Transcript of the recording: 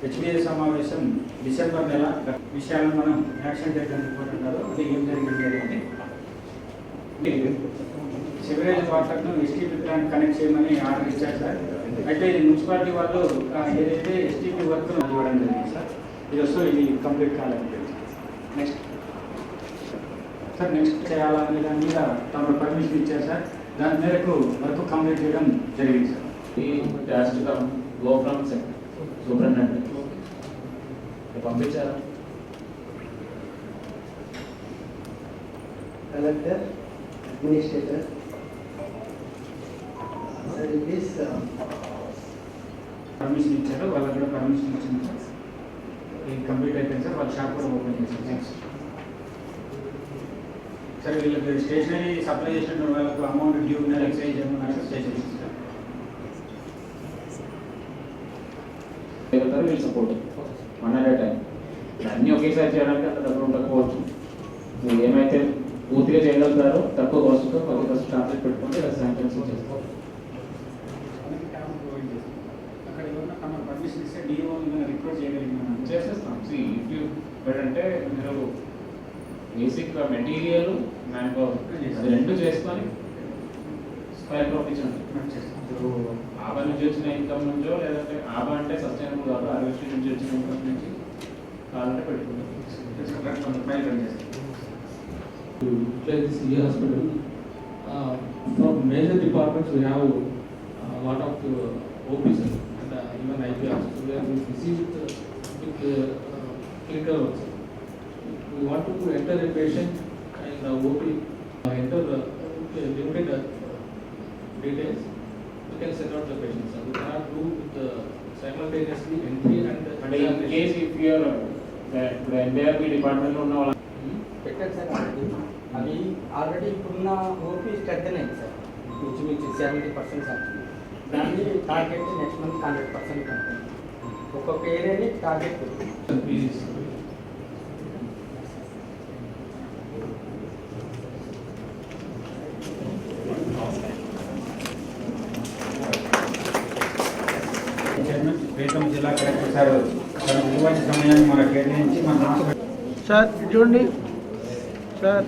HBI సమావేశం December నెల విషయాలను మనం యాక్షన్ టేకన్ రిపోర్ట్ అంటారు ఏం జరిగింది అనేది. సివరేజ్ వాటర్ను ఎస్టీపీ ప్లాంట్ కనెక్ట్ చేయమని ఆర్డర్ ఇచ్చారు సార్. అయితే ఇది మున్సిపాలిటీ వాళ్ళు ఏదైతే ఎస్టీపీ వర్క్ ఇవ్వడం జరిగింది సార్. ఇది వస్తూ ఇది కంప్లీట్ కాలేదు. నెక్స్ట్ సార్ నెక్స్ట్ చేయాలనే దాని మీద తమ పర్మిషన్ ఇచ్చారు సార్. దాని మేరకు వర్క్ కంప్లీట్ చేయడం జరిగింది సార్. ఈ has to come, go. పంపించారా? This, uh, పర్మిషన్ ఇచ్చారు వాళ్ళకి కూడా పర్మిషన్ ఇచ్చింది సార్. ఇది కంప్లీట్ అయిపోయింది సార్ వాళ్ళ షాప్ కూడా ఓపెన్ చేశారు. సార్ వీళ్ళకి స్టేషనరీ సప్లై చేసిన వాళ్ళకు అమౌంట్ డ్యూ ఉన్నారు ఎక్సైజ్ ఏమన్నారు స్టేషనరీ సార్ వీళ్ళు సపోర్ట్ వన్ అట్ టైం అన్నీ ఒకేసారి చేయడానికి అంత డబ్బులు ఉండకపోవచ్చు. మీరు ఏమైతే పూర్తిగా చేయగలుగుతారో తక్కువ కాస్ట్తో పది ఫస్ట్ టాబ్లెట్ పెట్టుకుంటే శాంక్షన్స్ చేస్తారు ఇస్తే రిక్వెస్ట్ చేసేస్తాం. సి ఇఫ్ యూ అంటే మీరు బేసిక్ మెటీరియల్ మ్యాన్ పవర్ అది రెండు చేసుకొని స్క్వేర్ ప్రాఫిట్ ఆ పని నుంచి వచ్చిన ఇన్కమ్ నుంచో లేదంటే ఆ అంటే సస్టైనబుల్ కాదు ఆ వ్యక్తి నుంచి వచ్చిన ఇన్కమ్ నుంచి కావాలంటే పెట్టుకుంటాం hospital from major departments we have lot of OPs and even IP hospital busy with with clinical works we to enter a patient and OP enter limited details uh, the uh, the uh, uh, we can send out the patients. So we cannot do with uh, simultaneously entry and. అంటే in case if you're ఇప్పుడు ఎన్బిఆర్బి డిపార్ట్మెంట్లో ఉన్న వాళ్ళ పెట్టారు sir already అవి already ఇప్పుడున్న OP strength అయింది సార్ ఇంచుమించు సెవెంటీ పర్సెంట్ సార్ దాన్ని target next month hundred percent ఒక్కొక్క ఏరియాని టార్గెట్ Please. ప్రీతం జిల్లా కలెక్టర్ సార్ తన విలువైన సమయాన్ని మన కేటాయించి మన సార్ చూడండి. సార్.